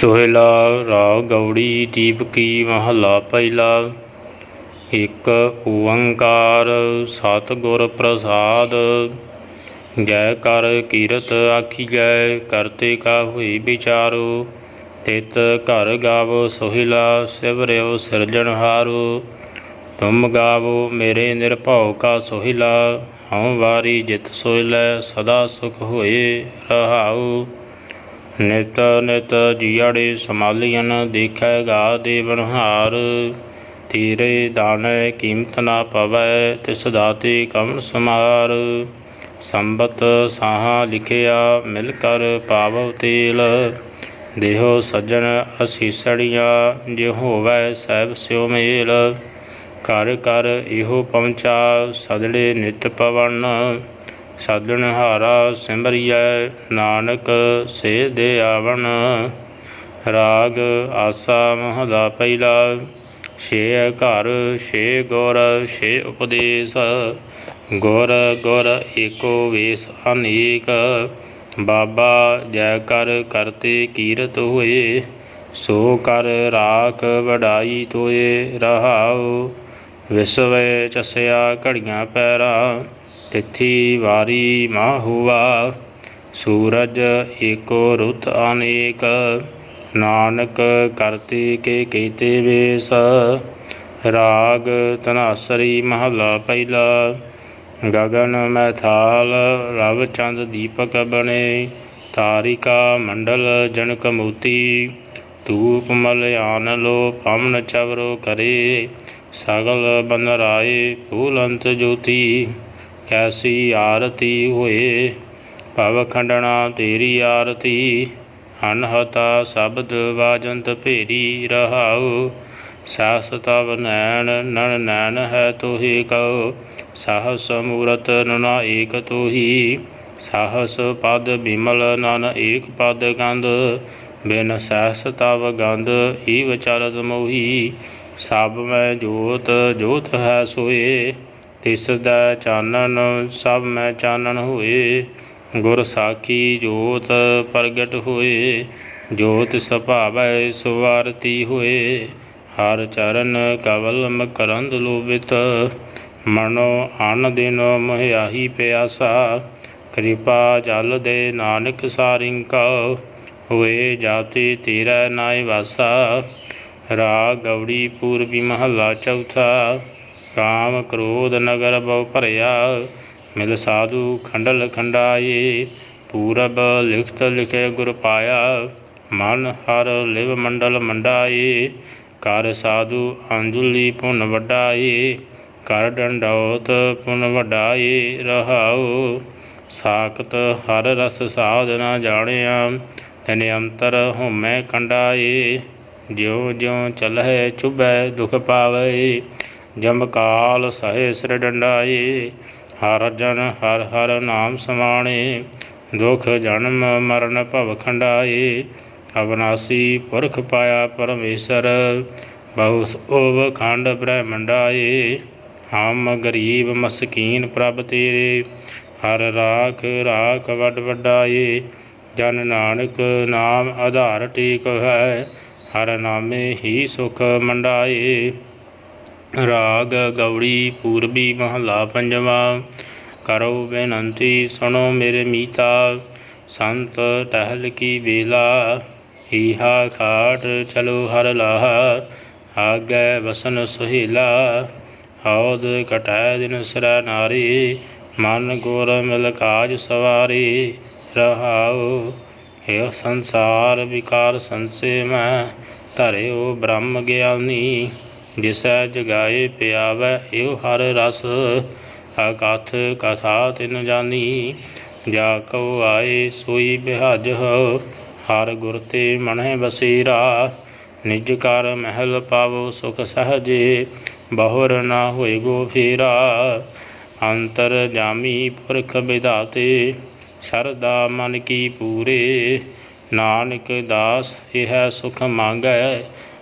ਸੋਹਿਲਾ ਰਾਗ ਗੌੜੀ ਦੀਪਕੀ ਮਹੱਲਾ ਪਹਿਲਾ। ਇੱਕ ਓੰਕਾਰ ਸਤਿਗੁਰ ਪ੍ਰਸਾਦ। ਜੈ ਕਰ ਕੀਰਤ ਜੈ ਕਰਤੇ ਕਾ ਹੋਈ ਵਿਚਾਰੋ। ਤਿਤ ਘਰ ਗਾਵੋ ਸੋਹਿਲਾ ਸਿਵਰਿਓ ਸਿਰਜਣਹਾਰੋ ਤੁਮ ਗਾਵੋ ਮੇਰੇ ਨਿਰਭਉ ਕਾ ਸੋਹਿਲਾ, ਹਉ ਵਾਰੀ ਜਿਤ ਸੋਹਿਲੈ, ਸਦਾ ਸੁਖ ਹੋਏ ਰਹਾਉ। ਨਿਤ ਨਿਤ ਜੀੜੇ ਸਮਾਲੀਨ ਦੇਖੈ ਗਾ ਦੇਵਨਹਾਰ ਤੇਰੇ ਦਾਨੈ ਕੀਮਤ ਨਾ ਪਵੈ, ਤਿਸ ਦਾਤੇ ਕਵਣ ਸਮਾਰ ਸੰਬਤ ਸਾਹਾ ਲਿਖਿਆ, ਮਿਲ ਕਰ ਪਾਵਉ ਤੇਲ। ਦੇਹੋ ਸੱਜਣ ਅਸੀਸੜੀਆਂ, ਜੇ ਹੋਵੈ ਸਹਿਬ ਸਿਉ ਮੇਲ। ਕਰ ਕਰ ਇਹੋ ਪਹੁੰਚਾ, ਸਦੜੇ ਨਿਤ ਪਵਨ ਸਾਧਨ ਹਾਰਾ ਸਿਮਰਿਐ, ਨਾਨਕ ਸੇ ਦੇ ਆਵਣ। ਰਾਗ ਆਸਾ ਮਹਲਾ ਪਹਿਲਾ ਛੇ ਘਰ, ਛੇ ਗੁਰ, ਛੇ ਉਪਦੇਸ਼। ਗੁਰ ਗੁਰ ਏਕੋ ਵੇਸ ਅਨੇਕ। ਬਾਬਾ ਜੈ ਕਰ ਕਰਤੇ ਕੀਰਤ ਹੋਏ, ਸੋ ਕਰ ਰਾਖ ਵਡਾਈ ਤੋਏ ਰਹਾਉ। ਵਿਸਵੇ ਚਸਿਆ ਘੜੀਆਂ ਪੈਰਾ ਤਿਥੀ ਵਾਰੀ ਮਾ ਹੁਆ, ਸੂਰਜ ਏਕੋ ਰੁਤ ਅਨੇਕ, ਨਾਨਕ ਕਰਤੇ ਕੇ ਕੀਤੇ ਵੇਸ, ਰਾਗ ਤਨਾਸਰੀ ਮਹਲਾ ਪਹਿਲਾ, ਗਗਨ ਮੈਥਾਲ ਰਵ ਚੰਦ ਦੀਪਕ ਬਣੇ, ਤਾਰਿਕਾ ਮੰਡਲ ਜਨਕ ਮੋਤੀ, ਧੂਪ ਮਲਿਆਨ ਲੋ ਪਮਨ ਚਵਰੋ ਕਰੇ, ਸਗਲ ਬਨ ਰਾਏ ਫੂਲੰਤ ਜੋਤੀ। ਕੈਸੀ ਆਰਤੀ ਹੋਏ, ਭਵ ਖੰਡਣਾ ਤੇਰੀ ਆਰਤੀ। ਅਨਹਤਾ ਸ਼ਬਦ ਵਾਜੰਤ ਭੇਰੀ ਰਹਾਉ ਸਾਸ ਤਵ ਨੈਣ ਨਨ ਨੈਣ ਹੈ ਤੋਹੀ ਕਉ। ਸਾਹਸ ਮੂਰਤ ਨਨਾ ਏਕ ਤੋਹੀ, ਸਾਹਸ ਪਦ ਬਿਮਲ ਨਨ ਏਕ ਪਦ ਗੰਧ ਬਿਨ ਸਹਸ ਤਵ ਗੰਧ ਈਵ ਚਰਤ ਮੋਹੀ, ਸਭ ਮੈਂ ਜੋਤ ਜੋਤ ਹੈ ਸੋਏ। ਤਿਸ ਦਾ ਚਾਨਣ, ਸਭ ਮੈਂ ਚਾਨਣ ਹੋਏ। ਗੁਰ ਸਾਖੀ ਜੋਤ ਪ੍ਰਗਟ ਹੋਏ। ਜੋਤ ਸੁਭਾਵੈ ਸੁਵਾਰਤੀ ਹੋਏ। ਹਰ ਚਰਨ ਕਵਲ ਮਕਰੰਦ ਲੋਭਿਤ। ਮਨੋ ਅਨ ਦਿਨ ਮਹਿਆਹੀ ਪਿਆਸਾ। ਕਿਰਪਾ ਜਲ ਦੇ ਨਾਨਕ ਸਾਰਿੰਕਾ। ਹੋਏ ਜਾਤੀ ਤੇਰਾ ਨਾਇ ਵਾਸਾ। ਰਾਗ ਗੌੜੀ ਪੂਰਬੀ ਮਹੱਲਾ ਚੌਥਾ। ਕਾਮ ਕ੍ਰੋਧ ਨਗਰ ਬਹੁ ਭਰਿਆ, ਮਿਲ ਸਾਧੂ ਖੰਡਲ ਖੰਡਾਏ, ਪੂਰਬ ਲਿਖਤ ਲਿਖੇ ਗੁਰ ਪਾਇਆ, ਮਨ ਹਰ ਲਿਵ ਮੰਡਲ ਮੰਡਾਏ, ਕਰ ਸਾਧੂ ਅੰਜੁਲੀ ਪੁਨ ਵਡਾਏ, ਕਰ ਡੰਡੌਤ ਪੁਨ ਵਡਾਏ, ਰਹਾਉ, ਸਾਖਤ ਹਰ ਰਸ ਸਾਧਨਾ ਜਾਣਿਆ, ਤਨ ਅੰਤਰ ਹਉਮੈ ਕੰਡਾਏ ਜਿਉ ਜਿਉ ਚਲਹਿ ਚੁਬੈ ਦੁਖ ਪਾਵੇ ਜਮਕਾਲ ਸਹੇ ਸਿਰ ਡੰਡਾਏ ਹਰ ਜਨ ਹਰ ਹਰ ਨਾਮ ਸਮਾਣੇ। ਦੁਖ ਜਨਮ ਮਰਨ ਭਵ ਖੰਡਾਏ ਅਵਨਾਸੀ ਪੁਰਖ ਪਾਇਆ ਪਰਮੇਸ਼ਰ। ਬਹੁ ਓਵ ਖੰਡ ਬ੍ਰਹਮੰਡਾਏ ਹਮ ਗਰੀਬ ਮਸਕੀਨ ਪ੍ਰਭ ਤੇਰੇ। ਹਰ ਰਾਖ ਰਾਖ ਵੱਡ ਵੱਡਾਏ ਜਨ ਨਾਨਕ ਨਾਮ ਆਧਾਰ ਟੀਕ ਹੈ, ਹਰ ਨਾਮੇ ਹੀ ਸੁਖ ਮੰਡਾਏ ਰਾਗ ਗੌੜੀ ਪੂਰਬੀ ਮਹਲਾ ਪੰਜਵਾ, ਕਰੋ ਬੇਨੰਤੀ ਸੁਣੋ ਮੇਰੇ ਮੀਤਾ, ਸੰਤ ਟਹਿਲ ਕੀ ਵੇਲਾ ਈਹਾ ਖਾਟ ਚਲੋ ਹਰ ਲਾਹਾ, ਆਗੇ ਵਸਨ ਸੁਹੀਲਾ ਹੌਦ ਕਟੈ ਦਿਨ ਸਰਾ ਨਾਰੀ, ਮਨ ਗੁਰ ਮਿਲ ਕਾਜ ਸਵਾਰੀ, ਰਹਾਉ ਇਹ ਸੰਸਾਰ ਵਿਕਾਰ ਸੰਸੇ ਮੈਂ, ਧਰਿਓ ਬ੍ਰਹਮ ਗਿਆਨੀ। ਜਿਸੈ ਜਗਾਏ ਪਿਆਵੈ, ਇਹੋ ਹਰ ਰਸ ਅਕਥ ਕਥਾ ਤਿਨ ਜਾਨੀ। ਜਾ ਕਉ ਆਏ ਸੋਈ ਬਿਹਾਜ, ਹਰ ਗੁਰ ਤੇ ਮਨਹਿ ਬਸੀਰਾ। ਨਿਜ ਕਰ ਮਹਿਲ ਪਾਵੋ ਸੁਖ ਸਹਜੇ, ਬਹੁਰ ਨਾ ਹੋਏ ਗੋ ਫੇਰਾ। ਅੰਤਰ ਜਾਮੀ ਪੁਰਖ ਵਿਦਾਤੇ ਸ਼ਰਦਾ ਮਨ ਕੀ ਪੂਰੇ। ਨਾਨਕ ਦਾਸ, ਇਹ ਸੁਖ ਮੰਗੈ